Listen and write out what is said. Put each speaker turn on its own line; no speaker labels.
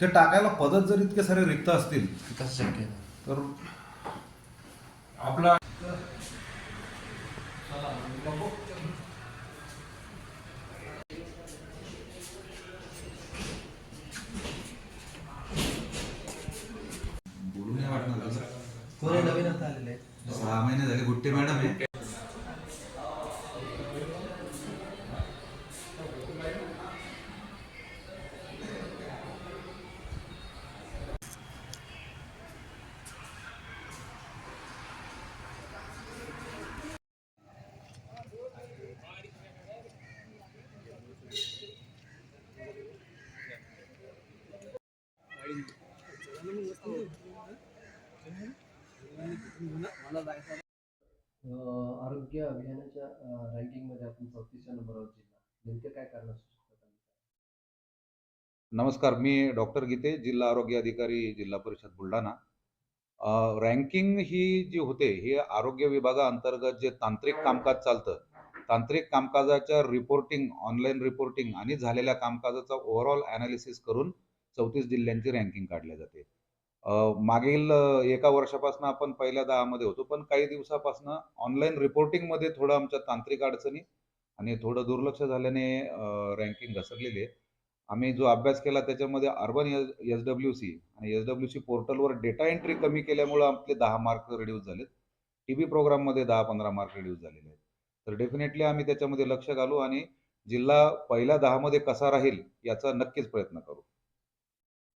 ते टाकायला पदच जर इतके सारे रिक्त असतील
कसं शक्य
तर
आपला
सहा महिने झाले गुट्टे मॅडम आहे.
आरोग्य अभियानाच्या रँकिंगमध्ये आपण चौतीसच्या नंबरवर जिल्हा. नेमके काय कारण असू शकतात
नमस्कार मी डॉक्टर गीते जिल्हा आरोग्य अधिकारी जिल्हा परिषद बुलढाणा. रँकिंग ही जी होते ही आरोग्य विभागाअंतर्गत जे तांत्रिक कामकाज चालतं तांत्रिक कामकाजाच्या रिपोर्टिंग ऑनलाईन रिपोर्टिंग आणि झालेल्या कामकाजाचा ओव्हरऑल ॲनालिसिस करून चौतीस जिल्ह्यांची रँकिंग काढली जाते. मागील एका वर्षापासून आपण पहिल्या दहामध्ये होतो पण काही दिवसापासून ऑनलाईन रिपोर्टिंगमध्ये थोडं आमच्या तांत्रिक अडचणी आणि थोडं दुर्लक्ष झाल्याने रँकिंग घसरलेली आहे. आम्ही जो अभ्यास केला त्याच्यामध्ये urban S S W C आणि एस डब्ल्यू सी पोर्टलवर डेटा एंट्री कमी केल्यामुळं आपले दहा मार्क रिड्यूस झालेत. टी व्ही प्रोग्राममध्ये दहा पंधरा मार्क रिड्यूस झालेले आहेत. तर डेफिनेटली आम्ही त्याच्यामध्ये लक्ष घालू आणि जिल्हा पहिल्या दहामध्ये कसा राहील याचा नक्कीच प्रयत्न करू.